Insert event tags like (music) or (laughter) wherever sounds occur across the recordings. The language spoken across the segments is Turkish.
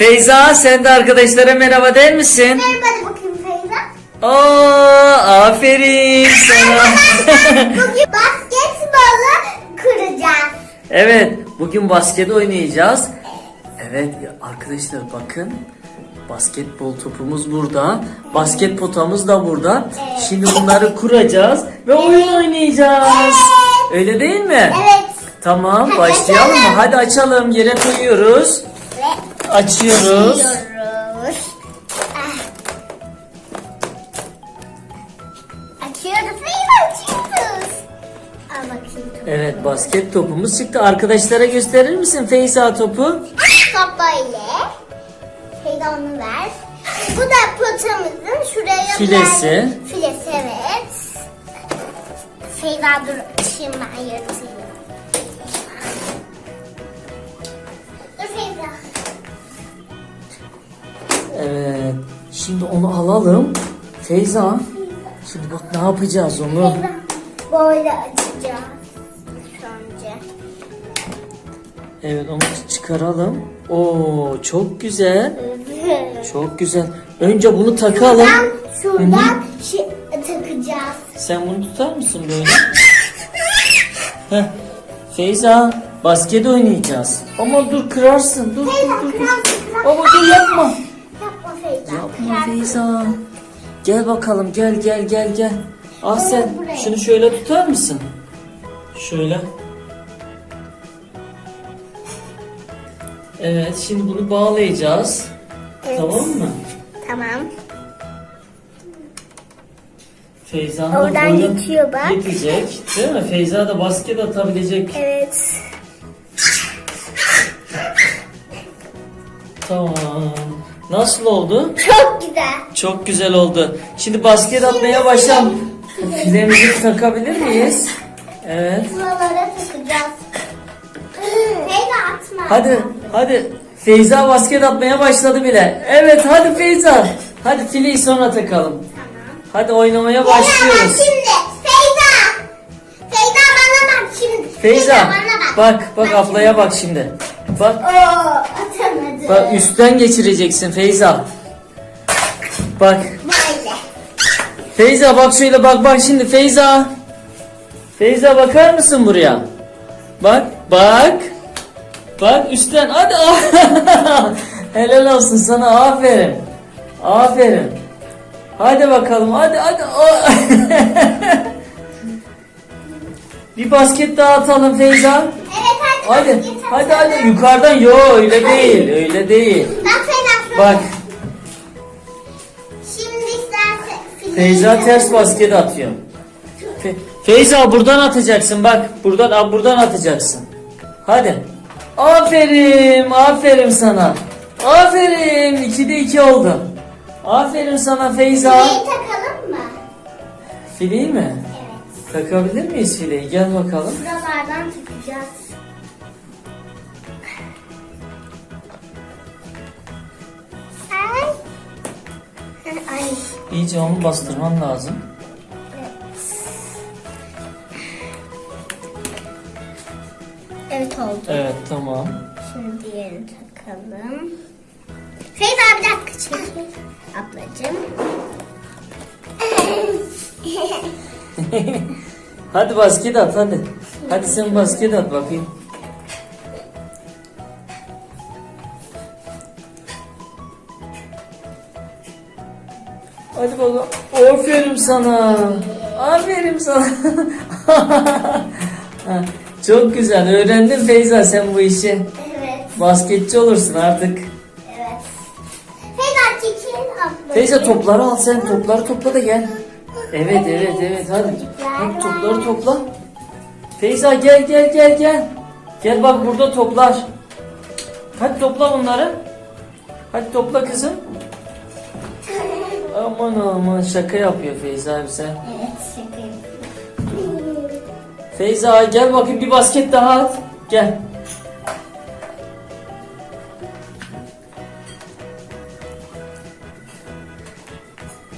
Feyza sen de arkadaşlara merhaba der misin? Merhaba bakayım Feyza. Oo, aferin sana. (laughs) Bugün basketbolu kuracağız. evet, bugün basket oynayacağız. Evet arkadaşlar bakın. Basketbol topumuz burada. Basket potamız da burada. Şimdi bunları kuracağız ve oyun oynayacağız. Öyle değil mi? Evet. Tamam Hadi başlayalım mı? Hadi açalım. Yere koyuyoruz. Ve Açıyoruz. açıyoruz. Ah. Açıyoruz Feyza açıyoruz. Al bakayım. Evet basket topumuz çıktı. Arkadaşlara gösterir misin Feyza topu? Top böyle. Feyza onu ver. Bu da potamızın şuraya Filesi. Filesi evet. Feyza dur şimdi ben Evet. Şimdi onu alalım. Feyza. Şimdi bak ne yapacağız onu. Böyle açacağız. Önce. Evet onu çıkaralım. Oo çok güzel. Çok güzel. Önce bunu takalım. Şuradan, şuradan şey, takacağız. Sen bunu tutar mısın böyle? Heh. Feyza basket oynayacağız. Ama dur kırarsın. Dur Feyza dur dur. dur. kırarsın, kırarsın. Baba dur yapma. Yapma Feyza. Gel bakalım gel gel gel gel. Ah sen şunu şöyle tutar mısın? Şöyle. Evet şimdi bunu bağlayacağız. Evet. Tamam mı? Tamam. Feyza da Oradan böyle geçiyor bak. Yetecek. Değil mi? Feyza da basket atabilecek. Evet. Tamam. Nasıl oldu? Çok güzel. Çok güzel oldu. Şimdi basket atmaya başlayalım. Filemizi takabilir miyiz? Evet. Buralara takacağız. Feyza atma. Hadi, hadi. Feyza basket atmaya başladı bile. Evet, hadi Feyza. Hadi fileyi sonra takalım. Tamam. Hadi oynamaya Feyza başlıyoruz. şimdi. Feyza. Feyza bana bak şimdi. Feyza, bana bak. bak, bak ablaya bak şimdi. Bak, Oo, atamadı. bak üstten geçireceksin Feyza. Bak, Böyle. Feyza bak şöyle bak bak şimdi Feyza. Feyza bakar mısın buraya? Bak bak. Bak üstten hadi. (laughs) Helal olsun sana aferin. Aferin. Hadi bakalım hadi hadi. (laughs) Bir basket daha atalım Feyza. Evet hadi. Hadi basket hadi hadi yukarıdan yo öyle değil öyle değil. Bak Feyza. şöyle. Bak Şimdi istersen. Feyza ters basket atıyor. Fe- Feyza buradan atacaksın bak. Buradan aa, buradan atacaksın. Hadi. Aferin, aferin sana. Aferin. 2'de 2 oldu. Aferin sana Feyza. Fileyi takalım mı? Fileyi mi? Evet. Takabilir miyiz fileyi? Gel bakalım. Buralardan takacağız. İyice onu bastırman lazım. Evet oldu. Evet tamam. Şimdi diğerini takalım. Feyza bir dakika çekil. Ablacığım. (laughs) Hadi basket at hadi. Hadi sen basket at bakayım. Hadi bakalım. Aferin sana. Aferin sana. (laughs) Çok güzel. Öğrendin Feyza sen bu işi. evet. Basketçi olursun artık. Evet. Feyza çekil ablacığım. Feyza topları al sen. Topları topla da gel. Evet evet evet hadi. Hadi topları topla. Feyza gel gel gel gel. Gel bak burada toplar. Hadi topla bunları. Hadi topla kızım. Aman aman şaka yapıyor Feyza bize. Evet şaka yapıyorum. Feyza gel bakayım bir basket daha at. Gel.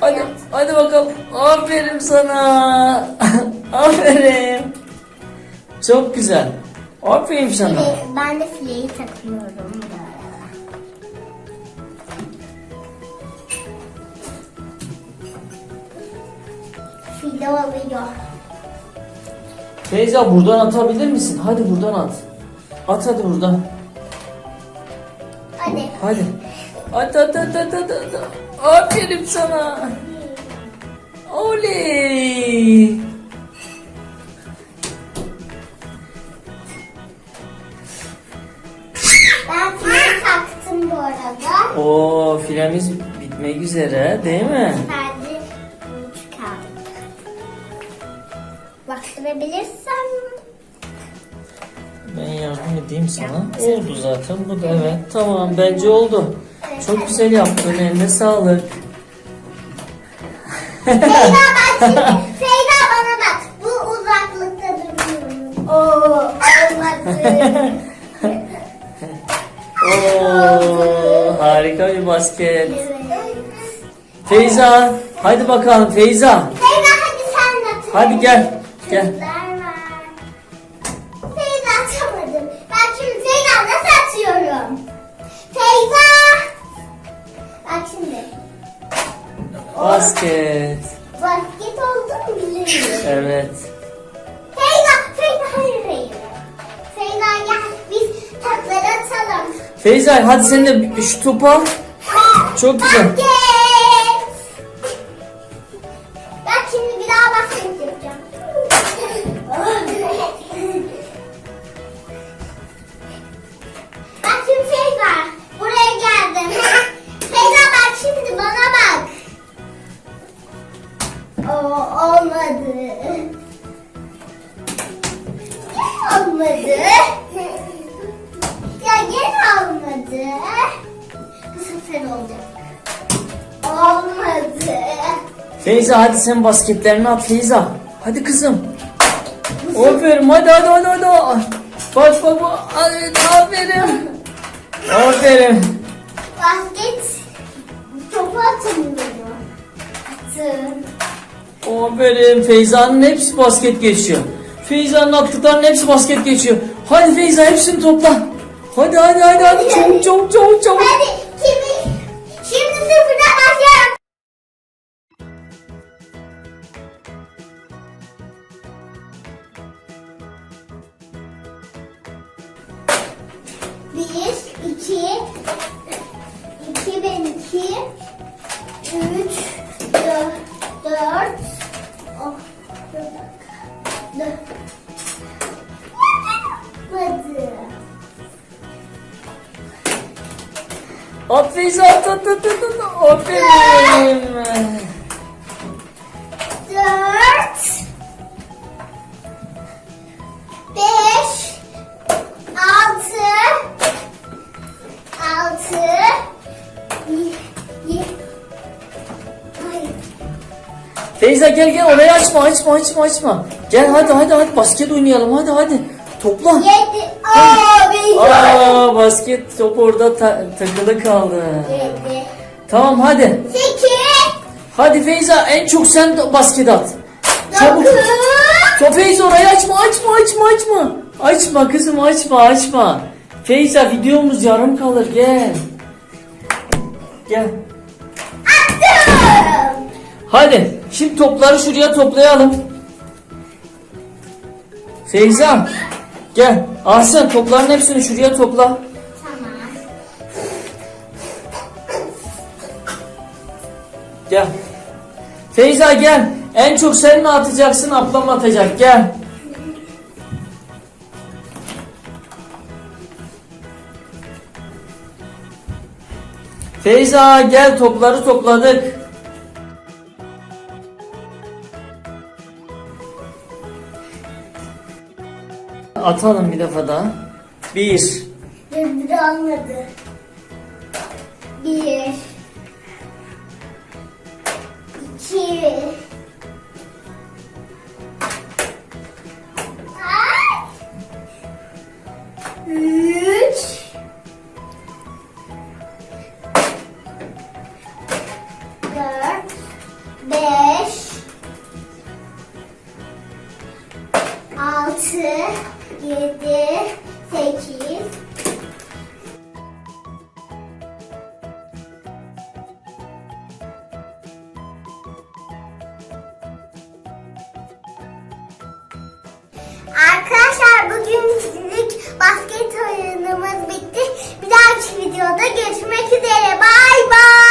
Hadi, hadi bakalım. Aferin sana. (laughs) Aferin. Çok güzel. Aferin sana. File- Ben de fileyi takıyorum. Oluyor. Feyza buradan atabilir misin? Hadi buradan at. At hadi buradan. Hadi. Hadi. At at at at at at. Aferin sana. Oley. Ben fili taktım bu arada. Oo filemiz bitmek üzere değil mi? Sadece yardım edeyim sana. Oldu zaten bu da evet. Tamam bence oldu. Çok güzel yaptın eline sağlık. Feyza bak şimdi. Feyza bana bak. Bu uzaklıkta duruyorum. Oo olmadı. Oo harika bir basket. Feyza hadi bakalım Feyza. Feyza hadi sen de. Hadi gel. Gel. Basket. Basket oldu mu biliyorum. Evet. Feyza, Feyza hayır hayır. Feyza gel biz takları atalım. Feyza hadi sen de şu topu al. Çok güzel. Basket. Feyza hadi sen basketlerini at Feyza. Hadi kızım. Aferin hadi hadi hadi hadi. Bak bak bak. Hadi aferin. Aferin. Basket topu atamıyorum. Atın. Aferin Feyza'nın hepsi basket geçiyor. Feyza'nın attıklarının hepsi basket geçiyor. Hadi Feyza hepsini topla. Hadi hadi hadi hadi çabuk çabuk çabuk çabuk. Hadi kimi? Şimdi sıfırdan 2 2002 3 4 4 oh, Aferin, tut tut tut tut. Aferin. Gel gel orayı açma açma açma açma. Gel hadi hadi hadi basket oynayalım hadi hadi. Topla. yedi, aa Aa basket top orada ta- takılı kaldı. yedi, Tamam hadi. sekiz, Hadi Feyza en çok sen basket at. Çabuk. dokuz, Feyza orayı açma açma açma açma. Açma kızım açma açma. Feyza videomuz yarım kalır gel. Gel. attım. Hadi şimdi topları şuraya toplayalım. Feyza gel. Ahsen topların hepsini şuraya topla. Gel. Feyza gel. En çok sen mi atacaksın ablam atacak gel. Feyza gel topları topladık. Atalım bir defa daha. Bir. Döndür olmadı. Bir. videoda görüşmek üzere. Bay bay.